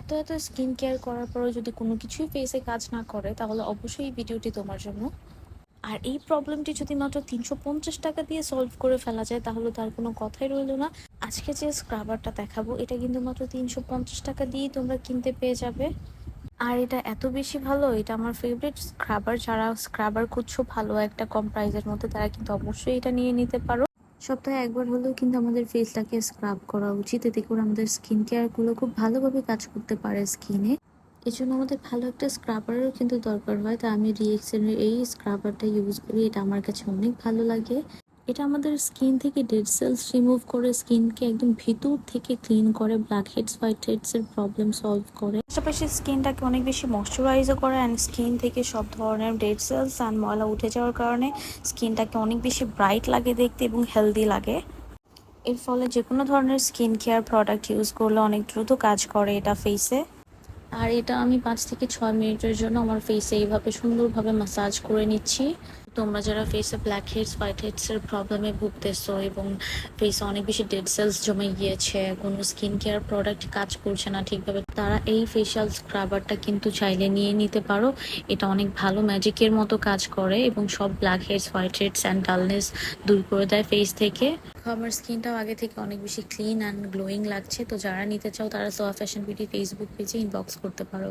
এত এত skin care করার পরেও যদি কোনো কিছুই ফেসে কাজ না করে, তাহলে অবশ্যই এই ভিডিওটি তোমার জন্য। আর এই প্রবলেমটি যদি মাত্র তিনশো পঞ্চাশ টাকা দিয়ে সলভ করে ফেলা যায়, তাহলে তার কোনো কথাই রইল না। আজকে যে স্ক্রাবারটা দেখাবো, এটা কিন্তু মাত্র তিনশো পঞ্চাশ টাকা দিয়েই তোমরা কিনতে পেয়ে যাবে। আর এটা এত বেশি ভালো, এটা আমার ফেভারিট স্ক্রাবার যারা স্ক্রাবার খুঁজছো, ভালো একটা কম প্রাইজের মধ্যে, তারা কিন্তু অবশ্যই এটা নিয়ে নিতে পারো। সপ্তাহে একবার হলেও কিন্তু আমাদের ফেসটাকে স্ক্রাব করা উচিত। এতে করে আমাদের স্কিন কেয়ারগুলো খুব ভালোভাবে কাজ করতে পারে স্কিনে এই জন্য আমাদের ভালো একটা স্ক্রাবারেরও কিন্তু দরকার হয়। তা আমি রিয়েকশনের এই স্ক্রাবারটা ইউজ করি। এটা আমার কাছে অনেক ভালো লাগে। এটা আমাদের স্কিন থেকে ডেড সেলস রিমুভ করে স্কিনকে একদম ভিতর থেকে ক্লিন করে ব্ল্যাক হেডস হোয়াইট হেডস এর প্রবলেম সলভ করে। পাশাপাশি স্কিনটাকে অনেক বেশি ময়শ্চারাইজও করে অ্যান্ড স্কিন থেকে সব ধরনের ডেড সেলস অ্যান্ড ময়লা উঠে যাওয়ার কারণে স্কিনটাকে অনেক বেশি ব্রাইট লাগে দেখতে এবং হেলদি লাগে। এর ফলে যে কোনো ধরনের স্কিন কেয়ার প্রোডাক্ট ইউজ করলে অনেক দ্রুত কাজ করে এটা ফেসে আর এটা আমি পাঁচ থেকে ছয় মিনিটের জন্য আমার ফেসে এইভাবে সুন্দরভাবে মাসাজ করে নিচ্ছি। তোমরা যারা ফেসে ব্ল্যাক হেডস হোয়াইট হেডস এর প্রবলেমে ভুগতেছো এবং ফেসে অনেক বেশি ডেড সেলস জমে গিয়েছে, কোনো স্কিন কেয়ার প্রোডাক্ট কাজ করছে না ঠিকভাবে, তারা এই ফেশিয়াল স্ক্রাবারটা কিন্তু চাইলে নিয়ে নিতে পারো। এটা অনেক ভালো ম্যাজিকের মতো কাজ করে এবং সব black heads white heads and dullness দূর করে দেয় ফেস থেকে। আমার স্কিনটাও আগে থেকে অনেক বেশি ক্লিন অ্যান্ড গ্লোয়িং লাগছে, তো যারা নিতে চাও তারা সোয়া ফ্যাশন বিউটি ফেসবুক পেজে ইনবক্স করতে পারো।